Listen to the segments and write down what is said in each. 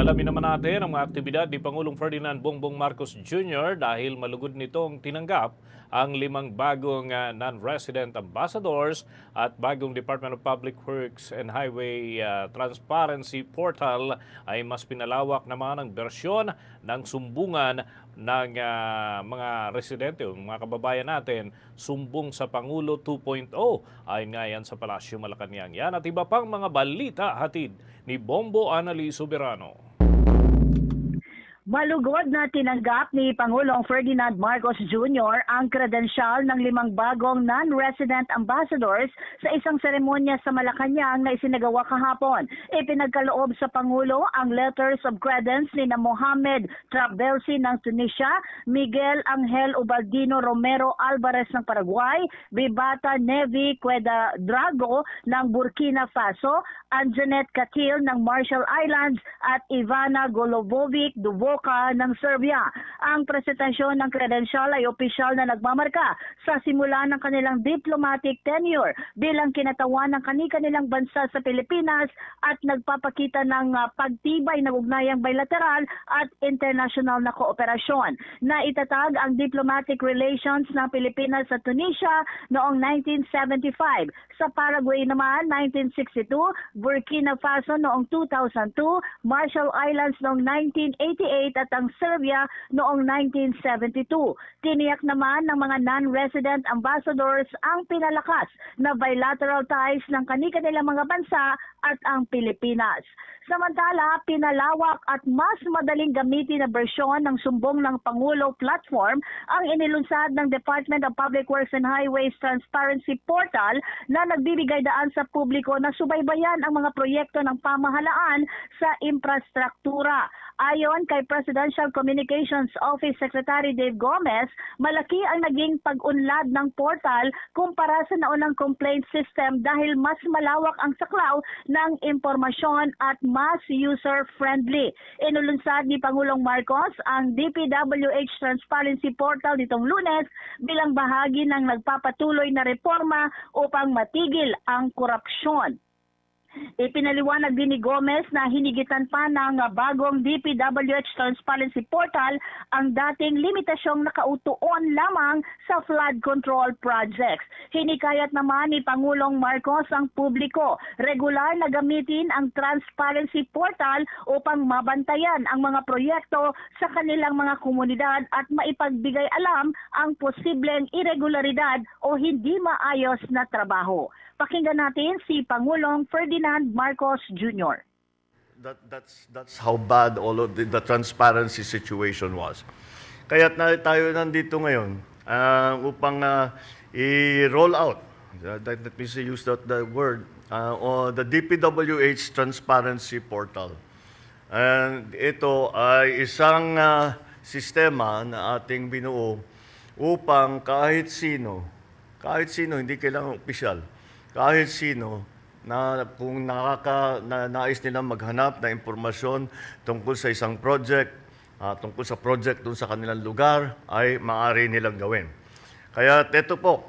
Alamin naman natin ang mga aktibidad ni Pangulong Ferdinand Bongbong Marcos Jr. dahil malugod nitong tinanggap ang limang bagong ah, non-resident ambassadors at bagong Department of Public Works and Highway ah, Transparency Portal ay mas pinalawak naman ang bersyon ng sumbungan ng ah, mga residente o mga kababayan natin sumbong sa Pangulo 2.0 ayon nga yan sa Palasyo Malacanang. Yan at iba pang mga balita hatid ni Bombo Anali Soberano. Malugod na tinanggap ni Pangulong Ferdinand Marcos Jr. ang kredensyal ng limang bagong non-resident ambassadors sa isang seremonya sa Malacanang na isinagawa kahapon. Ipinagkaloob sa Pangulo ang letters of credence ni na Mohamed Trabelsi ng Tunisia, Miguel Angel Ubaldino Romero Alvarez ng Paraguay, Bibata Nevi Cueda Drago ng Burkina Faso, Anjanet Katil ng Marshall Islands at Ivana Golobovic Duboka ng Serbia. Ang presentasyon ng kredensyal ay opisyal na nagmamarka sa simula ng kanilang diplomatic tenure bilang kinatawan ng kani-kanilang bansa sa Pilipinas at nagpapakita ng ah, pagtibay ng ugnayang bilateral at international na kooperasyon. Na itatag ang diplomatic relations ng Pilipinas sa Tunisia noong 1975. Sa Paraguay naman, 1962, Burkina Faso noong 2002, Marshall Islands noong 1988 at ang Serbia noong 1972. Tiniyak naman ng mga non-resident ambassadors ang pinalakas na bilateral ties ng kani-kanilang mga bansa at ang Pilipinas. Samantala, pinalawak at mas madaling gamitin na bersyon ng sumbong ng Pangulo platform ang inilunsad ng Department of Public Works and Highways Transparency Portal na nagbibigay daan sa publiko na subaybayan ang mga proyekto ng pamahalaan sa infrastruktura. Ayon kay Presidential Communications Office Secretary Dave Gomez, malaki ang naging pag-unlad ng portal kumpara sa naunang complaint system dahil mas malawak ang saklaw ng impormasyon at mas user-friendly. Inulunsad ni Pangulong Marcos ang DPWH Transparency Portal nitong lunes bilang bahagi ng nagpapatuloy na reforma upang matigil ang korupsyon. Ipinaliwanag din ni Gomez na hinigitan pa ng bagong DPWH Transparency Portal ang dating limitasyong nakautuon lamang sa flood control projects. Hinikayat naman ni Pangulong Marcos ang publiko regular na gamitin ang Transparency Portal upang mabantayan ang mga proyekto sa kanilang mga komunidad at maipagbigay alam ang posibleng irregularidad o hindi maayos na trabaho. Pakinggan natin si Pangulong Ferdinand Marcos Jr. That, that's, that's how bad all of the, the transparency situation was. Kaya na, tayo nandito ngayon ah, upang ah, i-roll out, uh, that, let me use that the word, uh, o the DPWH Transparency Portal. And ito ay isang ah, sistema na ating binuo upang kahit sino, kahit sino, hindi kailangan opisyal, kahit sino na kung nakaka na, nais nilang maghanap na impormasyon tungkol sa isang project, ah, tungkol sa project dun sa kanilang lugar, ay maaari nilang gawin. Kaya ito po,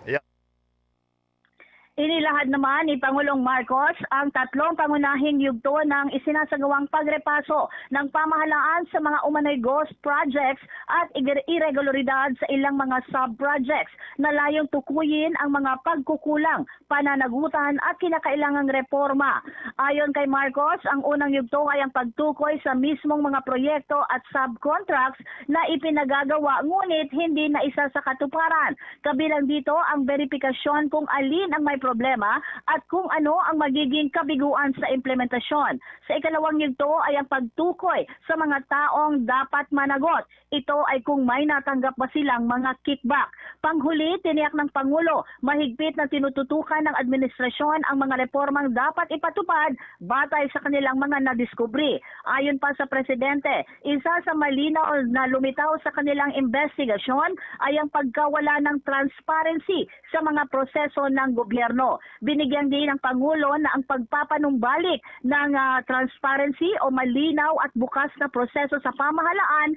Inilahad naman ni Pangulong Marcos ang tatlong pangunahing yugto ng isinasagawang pagrepaso ng pamahalaan sa mga umano'y ghost projects at ir- irregularidad sa ilang mga sub-projects na layong tukuyin ang mga pagkukulang, pananagutan at kinakailangang reforma. Ayon kay Marcos, ang unang yugto ay ang pagtukoy sa mismong mga proyekto at subcontracts na ipinagagawa ngunit hindi na isa sa katuparan. Kabilang dito ang verifikasyon kung alin ang may problema at kung ano ang magiging kabiguan sa implementasyon. Sa ikalawang yugto ay ang pagtukoy sa mga taong dapat managot. Ito ay kung may natanggap ba silang mga kickback. Panghuli, tiniyak ng Pangulo, mahigpit na tinututukan ng administrasyon ang mga reformang dapat ipatupad batay sa kanilang mga nadiskubre. Ayon pa sa Presidente, isa sa malinaw na lumitaw sa kanilang investigasyon ay ang pagkawala ng transparency sa mga proseso ng gobyerno. Binigyan din ng Pangulo na ang pagpapanumbalik ng ah, transparency o malinaw at bukas na proseso sa pamahalaan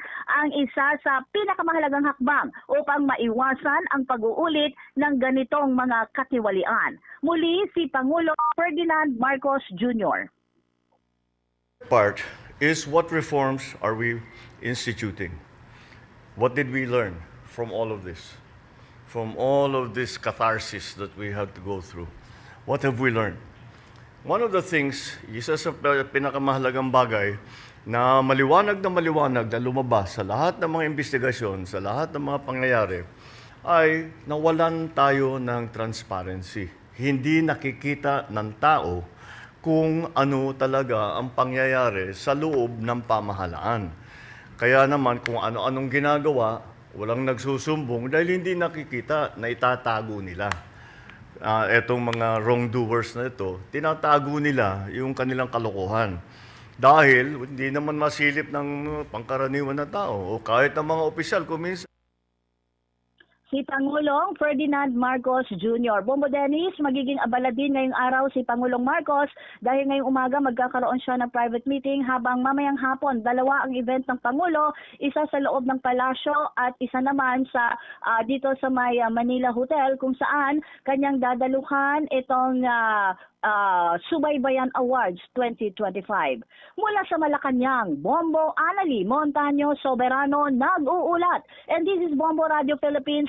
ang isa sa pinakamahalagang hakbang upang maiwasan ang pag-uulit ng ganitong mga katiwalian. Muli si Pangulo Ferdinand Marcos Jr. part is what reforms are we instituting? What did we learn from all of this? From all of this catharsis that we had to go through? What have we learned? One of the things, isa sa pinakamahalagang bagay na maliwanag na maliwanag na lumabas sa lahat ng mga investigasyon, sa lahat ng mga pangyayari, ay nawalan tayo ng transparency. Hindi nakikita ng tao kung ano talaga ang pangyayari sa loob ng pamahalaan. Kaya naman kung ano-anong ginagawa, walang nagsusumbong dahil hindi nakikita na itatago nila ah, etong mga wrongdoers na ito, tinatago nila yung kanilang kalokohan. Dahil hindi naman masilip ng uh, pangkaraniwan na tao o kahit ng mga opisyal kung minsan Si Pangulong Ferdinand Marcos Jr. Bombo Dennis, magiging abala din ngayong araw si Pangulong Marcos dahil ngayong umaga magkakaroon siya ng private meeting habang mamayang hapon dalawa ang event ng Pangulo, isa sa loob ng palasyo at isa naman sa ah, dito sa may ah, Manila Hotel kung saan kanyang dadaluhan itong ah, ah, Subaybayan Awards 2025. Mula sa Malacanang, Bombo Anali Montaño Soberano nag-uulat. And this is Bombo Radio Philippines,